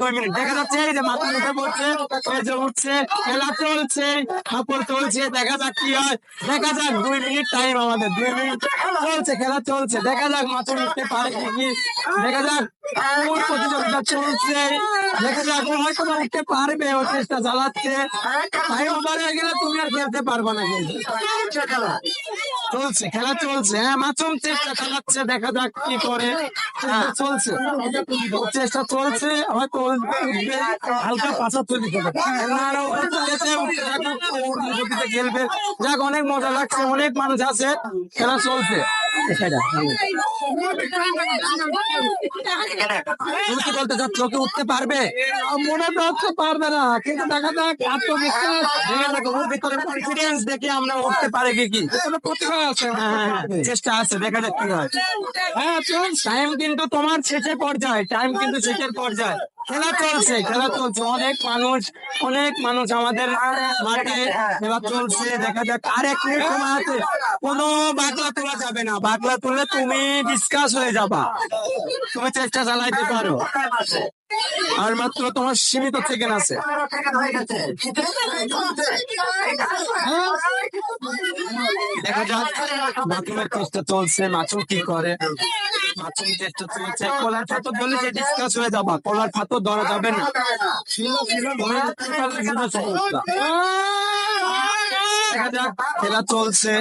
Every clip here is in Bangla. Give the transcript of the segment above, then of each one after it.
দুই মিনিট, দেখা যাচ্ছে, এই যে মাথা উঠে পড়ছে উঠছে, খেলা চলছে, কাপড় চলছে দেখা যাক কি হয়, দেখা যাক, দুই মিনিট টাইম আমাদের, দুই মিনিট চলছে, খেলা চলছে, দেখা যাক মাথা উঠতে কি দেখা যাক প্রতিযোগিতা চলছে, দেখা যাক উঠতে পারবে, ও চেষ্টা চালাচ্ছে হয়ে গেলে তুমি আর খেলতে পারবে না কিন্তু। চলছে, খেলা চলছে। হ্যাঁ মাচুম চেষ্টা চালাচ্ছে, দেখা যাক কি করে। চেষ্টা চলছে। চেষ্টা চলছে, হয়তো হালকা পাশা তৈরি খেলবে যাক, অনেক মজা লাগছে, অনেক মানুষ আছে, খেলা চলছে। চেষ্টা আছে দেখা যাক টাইম কিন্তু তোমার শেষের পর্যায়ে টাইম কিন্তু শেষের পর্যায়ে খেলা চলছে খেলা চলছে অনেক মানুষ অনেক মানুষ আমাদের মাঠে খেলা চলছে দেখা যাক আর এক মিনিট সময় আছে। কোনো বাকলা তোলা যাবে না। বাকলা তুললে তুমি ডিসকাস হয়ে যাবা। তুমি চেষ্টা চালাইতে পারো। আর মাত্র তোমার সীমিত সেকেন্ড আছে। দেখা যাক মাথুমের চেষ্টা চলছে মাছুম কি করে? মাছুম চেষ্টা চলছে। কলার ফাতর ধরলে যে ডিসকাস হয়ে যাবা। কলার ফাতর ধরা যাবে না। দেখা যাক খেলা চলছে।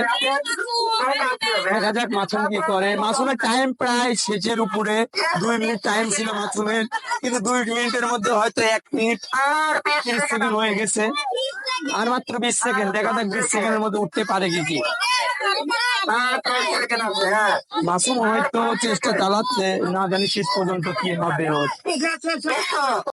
দেখা যাক মাছুম কি করে। মাছুমের টাইম প্রায় শেষের উপরে। দুই মিনিট টাইম ছিল মাছুমের। কিন্তু দুই মিনিটের মধ্যে হয়তো এক মিনিট আর তিরিশ সেকেন্ড হয়ে গেছে। আর মাত্র বিশ সেকেন্ড দেখা যাক বিশ সেকেন্ডের মধ্যে উঠতে পারে কি কি। মাসুম হয়তো চেষ্টা চালাচ্ছে। না জানি শেষ পর্যন্ত কি হবে ওর।